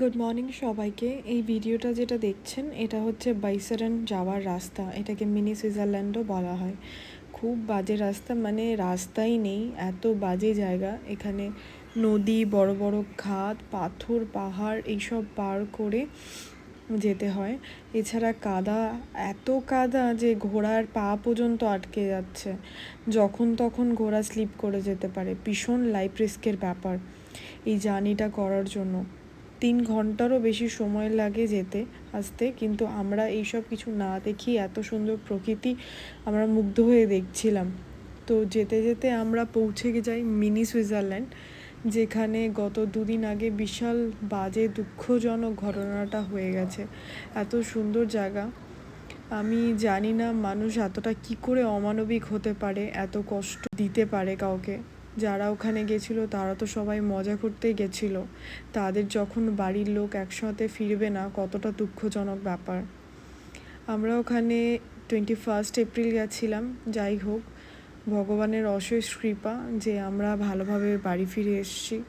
Good morning সবাইকে। এই ভিডিওটা যেটা দেখছেন, এটা হচ্ছে বাইসারান যাওয়ার রাস্তা। এটাকে মিনি সুইজারল্যান্ডও বলা হয়। খুব বাজে রাস্তা মানে রাস্তাই নেই, এত বাজে জায়গা। এখানে নদী, বড় বড় ঘাট পাথর, পাহাড়, এইসব পার করে যেতে হয়। এছাড়া কাদা, এত কাদা যে ঘোড়ার পা পর্যন্ত আটকে যাচ্ছে। যখন তখন ঘোড়া স্লিপ করে যেতে পারে। ভীষণ লাইফ রিস্কের ব্যাপার এই জার্নিটা করার জন্য। তিন ঘন্টারও বেশি সময় লাগে যেতে, আসতে, কিন্তু আমরা এইসব কিছু না দেখি এত সুন্দর প্রকৃতি আমরা মুগ্ধ হয়ে দেখছিলাম। তো যেতে যেতে আমরা পৌঁছে যাই মিনি সুইজারল্যান্ড, যেখানে গত দুদিন আগে বিশাল বাজে দুঃখজনক ঘটনাটা হয়ে গেছে। এত সুন্দর জায়গা। আমি জানি না মানুষ এতটা কি করে অমানবিক হতে পারে, এত কষ্ট দিতে পারে কাউকে। যারা ওখানে গেছিল, তারা তো সবাই মজা করতেই গেছিল। তাদের যখন বাড়ির লোক একসাথে ফিরবে না, কতটা দুঃখজনক ব্যাপার। আমরা ওখানে টোয়েন্টি ফার্স্ট এপ্রিল গেছিলাম, যাই হোক। ভগবানের অশেষ কৃপা যে আমরা ভালোভাবে বাড়ি ফিরে এসেছি।